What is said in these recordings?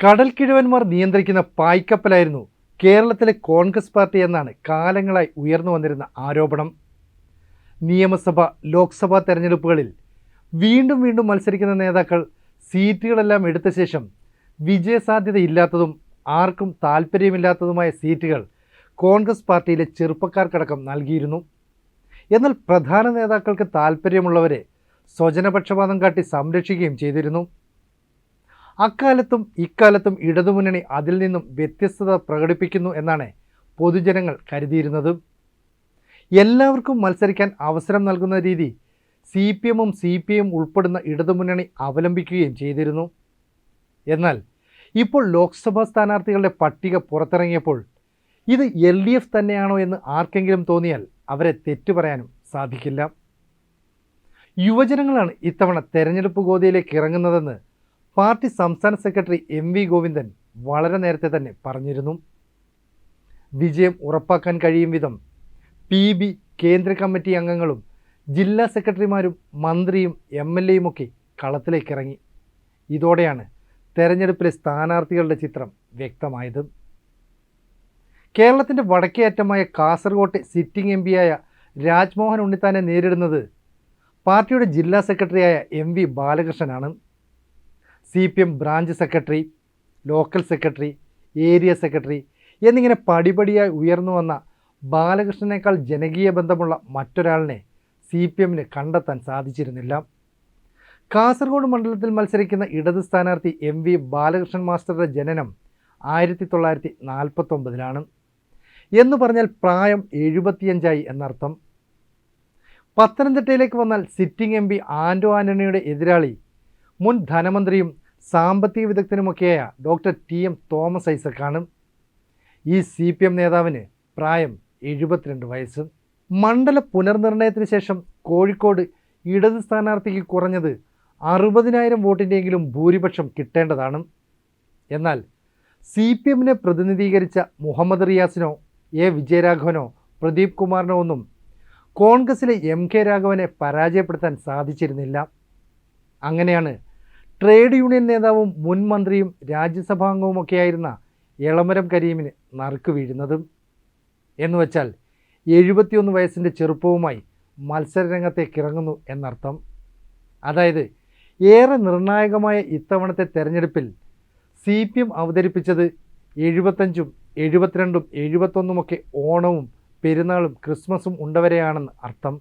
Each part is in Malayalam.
കടൽ കിഴവന്മാർ നിയന്ത്രിക്കുന്ന പായ്ക്കപ്പലായിരുന്നു കേരളത്തിലെ കോൺഗ്രസ് പാർട്ടി എന്നാണ് കാലങ്ങളായി ഉയർന്നു വന്നിരുന്ന ആരോപണം. നിയമസഭ ലോക്സഭാ തെരഞ്ഞെടുപ്പുകളിൽ വീണ്ടും വീണ്ടും മത്സരിക്കുന്ന നേതാക്കൾ സീറ്റുകളെല്ലാം എടുത്ത ശേഷം വിജയസാധ്യതയില്ലാത്തതും ആർക്കും താല്പര്യമില്ലാത്തതുമായ സീറ്റുകൾ കോൺഗ്രസ് പാർട്ടിയിലെ ചെറുപ്പക്കാർക്കടക്കം നൽകിയിരുന്നു. എന്നാൽ പ്രധാന നേതാക്കൾക്ക് താല്പര്യമുള്ളവരെ സ്വജനപക്ഷപാതം കാട്ടി സംരക്ഷിക്കുകയും ചെയ്തിരുന്നു. അക്കാലത്തും ഇക്കാലത്തും ഇടതുമുന്നണി അതിൽ നിന്നും വ്യത്യസ്തത പ്രകടിപ്പിക്കുന്നു എന്നാണ് പൊതുജനങ്ങൾ കരുതിയിരുന്നത്. എല്ലാവർക്കും മത്സരിക്കാൻ അവസരം നൽകുന്ന രീതി സി പി എമ്മും സി പി എം ഉൾപ്പെടുന്ന ഇടതുമുന്നണി അവലംബിക്കുകയും ചെയ്തിരുന്നു. എന്നാൽ ഇപ്പോൾ ലോക്സഭാ സ്ഥാനാർത്ഥികളുടെ പട്ടിക പുറത്തിറങ്ങിയപ്പോൾ ഇത് എൽ ഡി എഫ് തന്നെയാണോ എന്ന് ആർക്കെങ്കിലും തോന്നിയാൽ അവരെ തെറ്റു പറയാനും സാധിക്കില്ല. യുവജനങ്ങളാണ് ഇത്തവണ തെരഞ്ഞെടുപ്പ് ഗോതയിലേക്ക് ഇറങ്ങുന്നതെന്ന് പാർട്ടി സംസ്ഥാന സെക്രട്ടറി എം വി ഗോവിന്ദൻ വളരെ നേരത്തെ തന്നെ പറഞ്ഞിരുന്നു. വിജയം ഉറപ്പാക്കാൻ കഴിയും വിധം പി ബി കേന്ദ്ര കമ്മിറ്റി അംഗങ്ങളും ജില്ലാ സെക്രട്ടറിമാരും മന്ത്രിയും എം എൽ എയുമൊക്കെ കളത്തിലേക്ക് ഇറങ്ങി ഇതോടെയാണ് തെരഞ്ഞെടുപ്പിലെ സ്ഥാനാർത്ഥികളുടെ ചിത്രം വ്യക്തമായത്. കേരളത്തിന്റെ വടക്കേയറ്റമായ കാസർഗോട്ടെ സിറ്റിംഗ് എം പിയായ രാജ്മോഹൻ ഉണ്ണിത്താനെ നേരിടുന്നത് പാർട്ടിയുടെ ജില്ലാ സെക്രട്ടറിയായ M V ബാലകൃഷ്ണനാണ്. C P M branch secretary local secretary area secretary എന്നിങ്ങനെ പടിപടിയായി ഉയർന്നു വന്ന ബാലകൃഷ്ണനേക്കാൾ ജനകീയ ബന്ധമുള്ള മറ്റൊരാളിനെ സി പി എമ്മിന് കണ്ടെത്താൻ സാധിച്ചിരുന്നില്ല. കാസർഗോഡ് മണ്ഡലത്തിൽ മത്സരിക്കുന്ന ഇടത് സ്ഥാനാർത്ഥി എം വി ബാലകൃഷ്ണൻ മാസ്റ്ററുടെ ജനനം ആയിരത്തി തൊള്ളായിരത്തി നാൽപ്പത്തൊമ്പതിലാണ് എന്ന് പറഞ്ഞാൽ പ്രായം എഴുപത്തിയഞ്ചായി എന്നർത്ഥം. പത്തനംതിട്ടയിലേക്ക് വന്നാൽ സിറ്റിംഗ് എം പി ആൻഡോ ആന്റണിയുടെ എതിരാളി മുൻ ധനമന്ത്രിയും സാമ്പത്തിക വിദഗ്ധനുമൊക്കെയായ ഡോക്ടർ ടി എം തോമസ് ഐസക്കാണ്. ഈ സി പി എം നേതാവിന് പ്രായം എഴുപത്തിരണ്ട് വയസ്സ്. മണ്ഡല പുനർനിർണയത്തിന് ശേഷം കോഴിക്കോട് ഇടത് സ്ഥാനാർത്ഥിക്ക് കുറഞ്ഞത് അറുപതിനായിരം വോട്ടിന്റെയെങ്കിലും ഭൂരിപക്ഷം കിട്ടേണ്ടതാണ്. എന്നാൽ സി പി എമ്മിനെ പ്രതിനിധീകരിച്ച മുഹമ്മദ് റിയാസിനോ എ വിജയരാഘവനോ പ്രദീപ് കുമാറിനോ ഒന്നും കോൺഗ്രസിലെ എം കെ രാഘവനെ പരാജയപ്പെടുത്താൻ സാധിച്ചിരുന്നില്ല. അങ്ങനെയാണ് ട്രേഡ് യൂണിയൻ നേതാവും മുൻ മന്ത്രിയും രാജ്യസഭാംഗവുമൊക്കെയായിരുന്ന എളമരം കരീമിന് നറുക്ക് വീഴുന്നതും എന്നുവെച്ചാൽ എഴുപത്തിയൊന്ന് വയസ്സിന്റെ ചെറുപ്പവുമായി മത്സരരംഗത്തേക്ക് ഇറങ്ങുന്നു എന്നർത്ഥം. അതായത് ഏറെ നിർണായകമായ ഇത്തവണത്തെ തെരഞ്ഞെടുപ്പിൽ സി പി എം അവതരിപ്പിച്ചത് എഴുപത്തഞ്ചും എഴുപത്തിരണ്ടും എഴുപത്തൊന്നുമൊക്കെ ഓണവും പെരുന്നാളും ക്രിസ്മസും ഉണ്ടവരെയാണെന്ന് അർത്ഥം.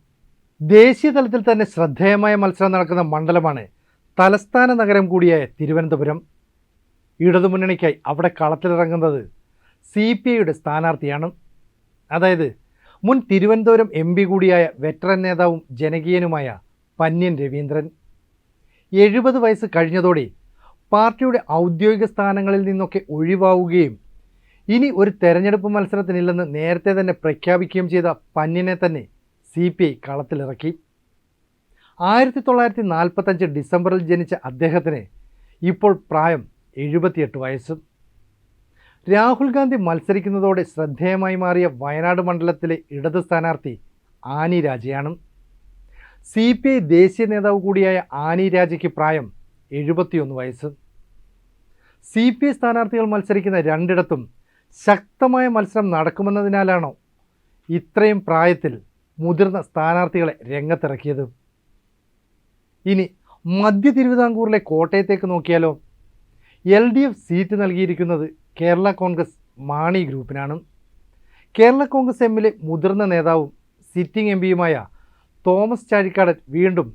ദേശീയ തലത്തിൽ തന്നെ ശ്രദ്ധേയമായ മത്സരം നടക്കുന്ന മണ്ഡലമാണ് തലസ്ഥാന നഗരം കൂടിയായ തിരുവനന്തപുരം. ഇടതുമുന്നണിക്കായി അവിടെ കളത്തിലിറങ്ങുന്നത് സി പി ഐയുടെ സ്ഥാനാർത്ഥിയാണ്. അതായത് മുൻ തിരുവനന്തപുരം എം പി കൂടിയായ വെറ്ററൻ നേതാവും ജനകീയനുമായ പന്യൻ രവീന്ദ്രൻ. എഴുപത് വയസ്സ് കഴിഞ്ഞതോടെ പാർട്ടിയുടെ ഔദ്യോഗിക സ്ഥാനങ്ങളിൽ നിന്നൊക്കെ ഒഴിവാവുകയും ഇനി ഒരു തെരഞ്ഞെടുപ്പ് മത്സരത്തിനില്ലെന്ന് നേരത്തെ തന്നെ പ്രഖ്യാപിക്കുകയും ചെയ്ത പന്യനെ തന്നെ സി പി ഐ കളത്തിലിറക്കി. ആയിരത്തി തൊള്ളായിരത്തി നാൽപ്പത്തഞ്ച് ഡിസംബറിൽ ജനിച്ച അദ്ദേഹത്തിന് ഇപ്പോൾ പ്രായം എഴുപത്തിയെട്ട് വയസ്സും. രാഹുൽ ഗാന്ധി മത്സരിക്കുന്നതോടെ ശ്രദ്ധേയമായി മാറിയ വയനാട് മണ്ഡലത്തിലെ ഇടത് സ്ഥാനാർത്ഥി ആനി രാജയാണ്. സി പി ഐ ദേശീയ നേതാവ് കൂടിയായ ആനി രാജയ്ക്ക് പ്രായം എഴുപത്തിയൊന്ന് വയസ്സ്. സി പി ഐ സ്ഥാനാർത്ഥികൾ മത്സരിക്കുന്ന രണ്ടിടത്തും ശക്തമായ മത്സരം നടക്കുമെന്നതിനാലാണോ ഇത്രയും പ്രായത്തിൽ മുതിർന്ന സ്ഥാനാർത്ഥികളെ രംഗത്തിറക്കിയത്? ഇനി മധ്യ തിരുവിതാംകൂറിലെ കോട്ടയത്തേക്ക് നോക്കിയാലോ? എൽ ഡി എഫ് സീറ്റ് നൽകിയിരിക്കുന്നത് കേരള കോൺഗ്രസ് മാണി ഗ്രൂപ്പിനാണ്. കേരള കോൺഗ്രസ് എമ്മിലെ മുതിർന്ന നേതാവും സിറ്റിംഗ് എം പിയുമായ തോമസ് ചാഴിക്കാടൻ വീണ്ടും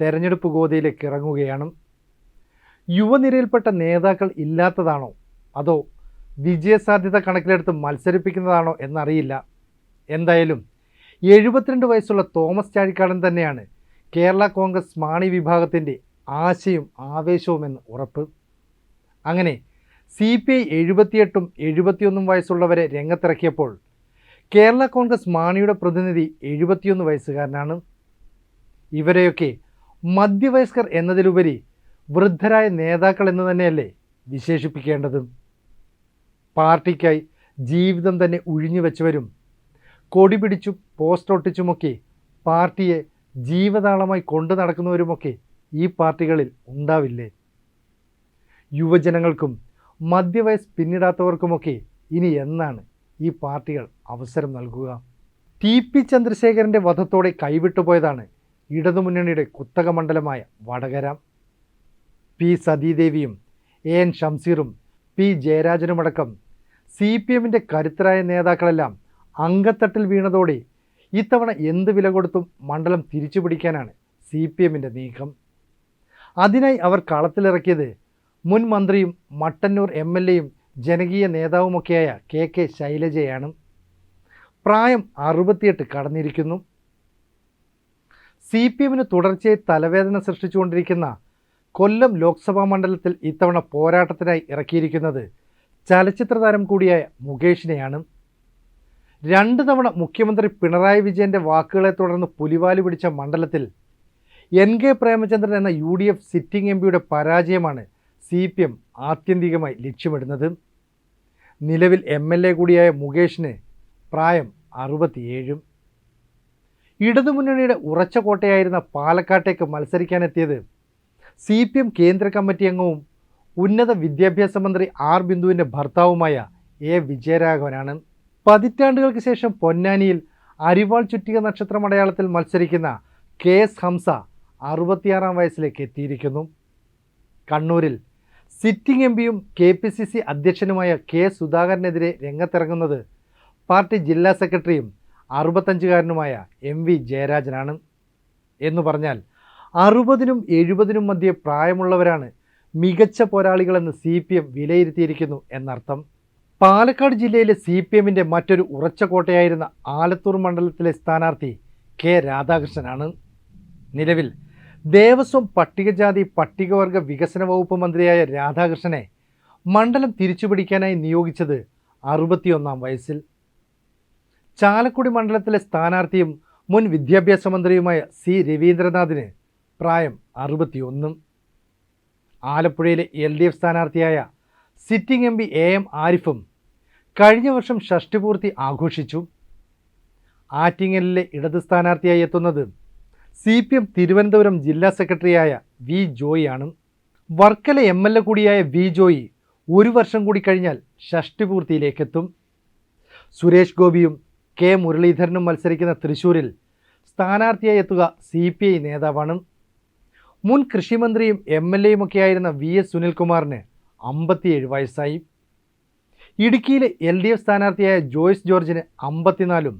തെരഞ്ഞെടുപ്പ് ഗോതയിലേക്ക് ഇറങ്ങുകയാണ്. യുവനിരയിൽപ്പെട്ട നേതാക്കൾ ഇല്ലാത്തതാണോ? അതോ വിജയസാധ്യത കണക്കിലെടുത്ത് മത്സരിപ്പിക്കുന്നതാണോ എന്നറിയില്ല. എന്തായാലും എഴുപത്തിരണ്ട് വയസ്സുള്ള തോമസ് ചാഴിക്കാടൻ തന്നെയാണ് കേരള കോൺഗ്രസ് മാണി വിഭാഗത്തിന്റെ ആശയും ആവേശവുമെന്ന് ഉറപ്പ്. അങ്ങനെ സി പി ഐ എഴുപത്തിയെട്ടും എഴുപത്തിയൊന്നും വയസ്സുള്ളവരെ രംഗത്തിറക്കിയപ്പോൾ കേരള കോൺഗ്രസ് മാണിയുടെ പ്രതിനിധി എഴുപത്തിയൊന്ന് വയസ്സുകാരനാണ്. ഇവരെയൊക്കെ മധ്യവയസ്കർ എന്നതിലുപരി വൃദ്ധരായ നേതാക്കൾ എന്ന് തന്നെയല്ലേ വിശേഷിപ്പിക്കേണ്ടത്? പാർട്ടിക്കായി ജീവിതം തന്നെ ഉഴിഞ്ഞു വെച്ചവരും കൊടി പിടിച്ചും പോസ്റ്റ് ഒട്ടിച്ചുമൊക്കെ പാർട്ടിയെ ജീവതാളമായി കൊണ്ടു നടക്കുന്നവരുമൊക്കെ ഈ പാർട്ടികളിൽ ഉണ്ടാവില്ലേ? യുവജനങ്ങൾക്കും മധ്യവയസ് പിന്നിടാത്തവർക്കുമൊക്കെ ഇനി എന്നാണ് ഈ പാർട്ടികൾ അവസരം നൽകുക? ടി പി ചന്ദ്രശേഖരന്റെ വധത്തോടെ കൈവിട്ടുപോയതാണ് ഇടതുമുന്നണിയുടെ കുത്തക മണ്ഡലമായ വടകര. പി സതീദേവിയും എ എൻ ഷംസീറും പി ജയരാജനുമടക്കം സി പി എമ്മിന്റെ കരുത്തരായ നേതാക്കളെല്ലാം അങ്കത്തട്ടിൽ വീണതോടെ ഇത്തവണ എന്ത് വില കൊടുത്തും മണ്ഡലം തിരിച്ചു പിടിക്കാനാണ് സി പി എമ്മിന്റെ നീക്കം. അതിനായി അവർ കളത്തിലിറക്കിയത് മുൻ മന്ത്രിയും മട്ടന്നൂർ എം എൽ എയും ജനകീയ നേതാവുമൊക്കെയായ കെ കെ ശൈലജയാണ്. പ്രായം അറുപത്തിയെട്ട് കടന്നിരിക്കുന്നു. സി പി എമ്മിന് തുടർച്ചയായി തലവേദന സൃഷ്ടിച്ചുകൊണ്ടിരിക്കുന്ന കൊല്ലം ലോക്സഭാ മണ്ഡലത്തിൽ ഇത്തവണ പോരാട്ടത്തിനായി ഇറക്കിയിരിക്കുന്നത് ചലച്ചിത്ര താരം കൂടിയായ മുകേഷിനെയാണ്. രണ്ട് തവണ മുഖ്യമന്ത്രി പിണറായി വിജയന്റെ വാക്കുകളെ തുടർന്ന് പുലിവാലി പിടിച്ച മണ്ഡലത്തിൽ എൻ കെ പ്രേമചന്ദ്രൻ എന്ന U D F sitting M പിയുടെ പരാജയമാണ് സി പി എം ആത്യന്തികമായി ലക്ഷ്യമിടുന്നത്. നിലവിൽ എം എൽ എ കൂടിയായ മുകേഷിന് പ്രായം അറുപത്തിയേഴും. ഇടതുമുന്നണിയുടെ ഉറച്ച കോട്ടയായിരുന്ന പാലക്കാട്ടേക്ക് മത്സരിക്കാനെത്തിയത് സി പി എം കേന്ദ്ര കമ്മിറ്റി അംഗവും ഉന്നത വിദ്യാഭ്യാസ മന്ത്രി ആർ ബിന്ദുവിന്റെ ഭർത്താവുമായ എ വിജയരാഘവനാണ്. പതിറ്റാണ്ടുകൾക്ക് ശേഷം പൊന്നാനിയിൽ അരിവാൾ ചുറ്റിക നക്ഷത്ര മലയാളത്തിൽ മത്സരിക്കുന്ന കെ എസ് ഹംസ അറുപത്തിയാറാം വയസ്സിലേക്ക് എത്തിയിരിക്കുന്നു. കണ്ണൂരിൽ സിറ്റിംഗ് എം പിയും കെ പി സി സി അധ്യക്ഷനുമായ കെ സുധാകരനെതിരെ രംഗത്തിറങ്ങുന്നത് പാർട്ടി ജില്ലാ സെക്രട്ടറിയും അറുപത്തഞ്ചുകാരനുമായ എം വി ജയരാജനാണ്. എന്ന് പറഞ്ഞാൽ അറുപതിനും എഴുപതിനും മധ്യേ പ്രായമുള്ളവരാണ് മികച്ച പോരാളികളെന്ന് സി പി എം വിലയിരുത്തിയിരിക്കുന്നു എന്നർത്ഥം. പാലക്കാട് ജില്ലയിലെ സി പി എമ്മിന്റെ മറ്റൊരു ഉറച്ച കോട്ടയായിരുന്ന ആലത്തൂർ മണ്ഡലത്തിലെ സ്ഥാനാർത്ഥി കെ രാധാകൃഷ്ണനാണ്. നിലവിൽ ദേവസ്വം പട്ടികജാതി പട്ടികവർഗ വികസന വകുപ്പ് മന്ത്രിയായ രാധാകൃഷ്ണനെ മണ്ഡലം തിരിച്ചുപിടിക്കാനായി നിയോഗിച്ചത് അറുപത്തിയൊന്നാം വയസ്സിൽ. ചാലക്കുടി മണ്ഡലത്തിലെ സ്ഥാനാർത്ഥിയും മുൻ വിദ്യാഭ്യാസ മന്ത്രിയുമായ സി രവീന്ദ്രനാഥിന് പ്രായം അറുപത്തിയൊന്നും. ആലപ്പുഴയിലെ L D F സ്ഥാനാർത്ഥിയായ sitting M P A M ആരിഫും കഴിഞ്ഞ വർഷം ഷഷ്ടിപൂർത്തി ആഘോഷിച്ചു. ആറ്റിങ്ങലിലെ ഇടത് സ്ഥാനാർത്ഥിയായി എത്തുന്നത് സി പി എം തിരുവനന്തപുരം ജില്ലാ സെക്രട്ടറിയായ വി ജോയിയാണ്. വർക്കല എം എൽ എ കൂടിയായ വി ജോയി ഒരു വർഷം കൂടി കഴിഞ്ഞാൽ ഷഷ്ടിപൂർത്തിയിലേക്കെത്തും സുരേഷ് ഗോപിയും കെ മുരളീധരനും മത്സരിക്കുന്ന തൃശൂരിൽ സ്ഥാനാർത്ഥിയായി എത്തുക സി പി ഐ നേതാവാണ്. മുൻ കൃഷിമന്ത്രിയും എം എൽ എയുമൊക്കെയായിരുന്ന വി എസ് സുനിൽകുമാറിന് അമ്പത്തിയേഴ് വയസ്സായി. ഇടുക്കിയിലെ എൽ ഡി എഫ് സ്ഥാനാർത്ഥിയായ ജോയ്സ് ജോർജിന് അമ്പത്തിനാലും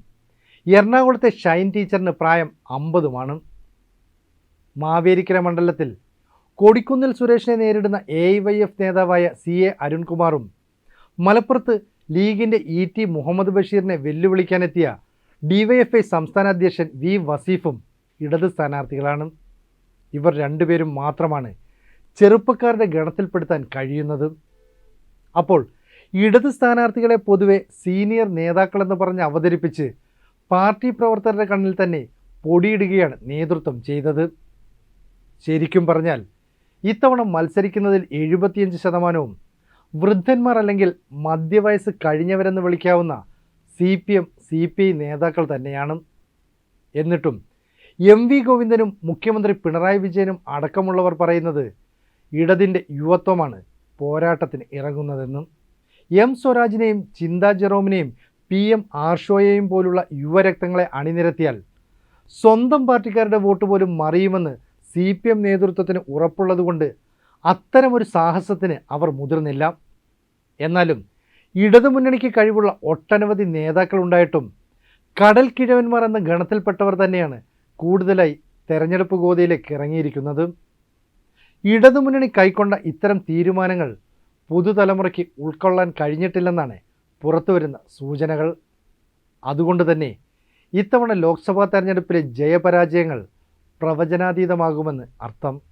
എറണാകുളത്തെ ഷൈൻ ടീച്ചറിന് പ്രായം അമ്പതുമാണ്. മാവേലിക്കര മണ്ഡലത്തിൽ കൊടിക്കുന്നിൽ സുരേഷിനെ നേരിടുന്ന എ വൈ എഫ് നേതാവായ സി എ അരുൺകുമാറും മലപ്പുറത്ത് ലീഗിന്റെ ഇ ടി മുഹമ്മദ് ബഷീറിനെ വെല്ലുവിളിക്കാനെത്തിയ ഡിവൈഎഫ്ഐ സംസ്ഥാന അധ്യക്ഷൻ വി വസീഫും ഇടത് സ്ഥാനാർത്ഥികളാണ്. ഇവർ രണ്ടുപേരും മാത്രമാണ് ചെറുപ്പക്കാരുടെ ഗണത്തിൽപ്പെടുത്താൻ കഴിയുന്നത്. അപ്പോൾ ഇടത് സ്ഥാനാർത്ഥികളെ പൊതുവെ സീനിയർ നേതാക്കളെന്ന് പറഞ്ഞ് അവതരിപ്പിച്ച് പാർട്ടി പ്രവർത്തകരുടെ കണ്ണിൽ തന്നെ പൊടിയിടുകയാണ് നേതൃത്വം ചെയ്തത്. ശരിക്കും പറഞ്ഞാൽ ഇത്തവണ മത്സരിക്കുന്നതിൽ എഴുപത്തിയഞ്ച് ശതമാനവും വൃദ്ധന്മാർ അല്ലെങ്കിൽ മധ്യവയസ്സ് കഴിഞ്ഞവരെന്ന് വിളിക്കാവുന്ന C P M C P I നേതാക്കൾ തന്നെയാണ്. എന്നിട്ടും എം വി ഗോവിന്ദനും മുഖ്യമന്ത്രി പിണറായി വിജയനും അടക്കമുള്ളവർ പറയുന്നത് ഇടതിന്റെ യുവത്വമാണ് പോരാട്ടത്തിന് ഇറങ്ങുന്നതെന്നും എം സ്വരാജിനെയും ചിന്താ ജെറോമിനെയും പി എം ആർഷോയെയും പോലുള്ള യുവരക്തങ്ങളെ അണിനിരത്തിയാൽ സ്വന്തം പാർട്ടിക്കാരുടെ വോട്ട് പോലും മറിയുമെന്ന് സി പി എം നേതൃത്വത്തിന് ഉറപ്പുള്ളതുകൊണ്ട് അത്തരമൊരു സാഹസത്തിന് അവർ മുതിർന്നില്ല. എന്നാലും ഇടതുമുന്നണിക്ക് കഴിവുള്ള ഒട്ടനവധി നേതാക്കളുണ്ടായിട്ടും കടൽ കിഴവന്മാർ എന്ന ഗണത്തിൽപ്പെട്ടവർ തന്നെയാണ് കൂടുതലായി തെരഞ്ഞെടുപ്പ് ഗോതയിലേക്ക് ഇറങ്ങിയിരിക്കുന്നത്. ഇടതുമുന്നണി കൈക്കൊണ്ട ഇത്തരം തീരുമാനങ്ങൾ പുതുതലമുറയ്ക്ക് ഉൾക്കൊള്ളാൻ കഴിഞ്ഞിട്ടില്ലെന്നാണ് പുറത്തുവരുന്ന സൂചനകൾ. അതുകൊണ്ട് തന്നെ ഇത്തവണ ലോക്സഭാ തെരഞ്ഞെടുപ്പിലെ ജയപരാജയങ്ങൾ പ്രവചനാതീതമാകുമെന്ന് അർത്ഥം.